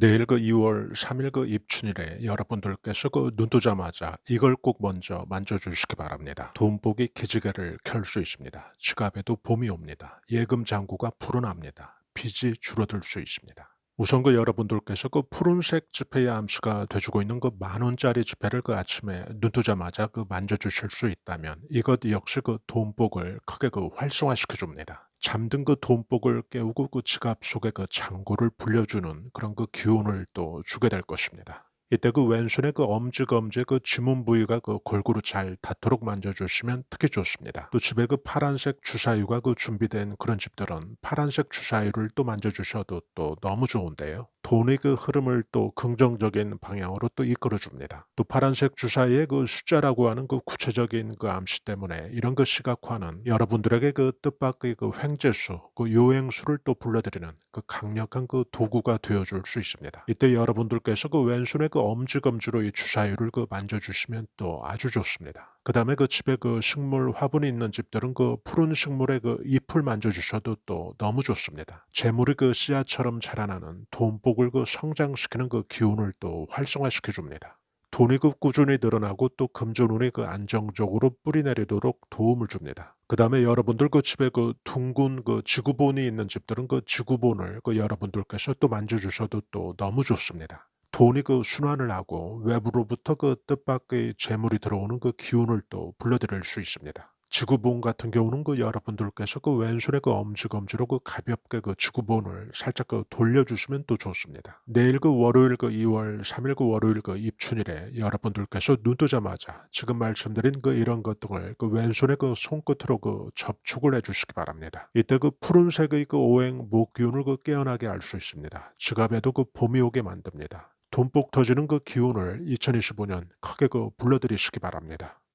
내일 그 2월 3일 그 입춘일에 여러분들께서 그 눈 뜨자마자 이걸 꼭 먼저 만져주시기 바랍니다. 돈복이 기지개를 켤 수 있습니다. 지갑에도 봄이 옵니다. 예금 잔고가 불어납니다. 빚이 줄어들 수 있습니다. 우선 그 여러분들께서 그 푸른색 지폐의 암시가 돼주고 있는 그 만 원짜리 지폐를 그 아침에 눈 뜨자마자 그 만져주실 수 있다면 이것 역시 그 돈복을 크게 그 활성화시켜 줍니다. 잠든 그 돈복을 깨우고 그 지갑 속에 그 잔고를 불려주는 그런 그 기운을 또 주게 될 것입니다. 이때 그 왼손에 그 엄지 검지 그 지문 부위가 그 골고루 잘 닿도록 만져주시면 특히 좋습니다. 또 집에 그 파란색 주사위가 그 준비된 그런 집들은 파란색 주사위를 또 만져주셔도 또 너무 좋은데요. 돈의 그 흐름을 또 긍정적인 방향으로 또 이끌어 줍니다. 또 파란색 주사위의 그 숫자라고 하는 그 구체적인 그 암시 때문에 이런 그 시각화는 여러분들에게 그 뜻밖의 그 횡재수, 그 요행수를 또 불러들이는 그 강력한 그 도구가 되어줄 수 있습니다. 이때 여러분들께서 그 왼손에 그 엄지검지로 이 주사위를 그 만져주시면 또 아주 좋습니다. 그 다음에 그 집에 그 식물 화분이 있는 집들은 그 푸른 식물의 그 잎을 만져주셔도 또 너무 좋습니다. 재물이 그 씨앗처럼 자라나는 돈복을 그 성장시키는 그 기운을 또 활성화시켜 줍니다. 돈이 그 꾸준히 늘어나고 또 금전운이 그 안정적으로 뿌리내리도록 도움을 줍니다. 그 다음에 여러분들 그 집에 그 둥근 그 지구본이 있는 집들은 그 지구본을 그 여러분들께서 또 만져주셔도 또 너무 좋습니다. 돈이 그 순환을 하고 외부로부터 그 뜻밖의 재물이 들어오는 그 기운을 또 불러들일 수 있습니다. 지구본 같은 경우는 그 여러분들께서 그 왼손에 그 엄지검지로 그 가볍게 그 지구본을 살짝 그 돌려주시면 또 좋습니다. 내일 그 월요일 그 2월 3일 그 월요일 그 입춘일에 여러분들께서 눈 뜨자마자 지금 말씀드린 그 이런 것들을 그 왼손에 그 손끝으로 그 접촉을 해주시기 바랍니다. 이때 그 푸른색의 그 오행 목 기운을 그 깨어나게 할수 있습니다. 지갑에도 그 봄이 오게 만듭니다. 돈복 터지는 그 기운을 2025년 크게 그 불러들이시기 바랍니다.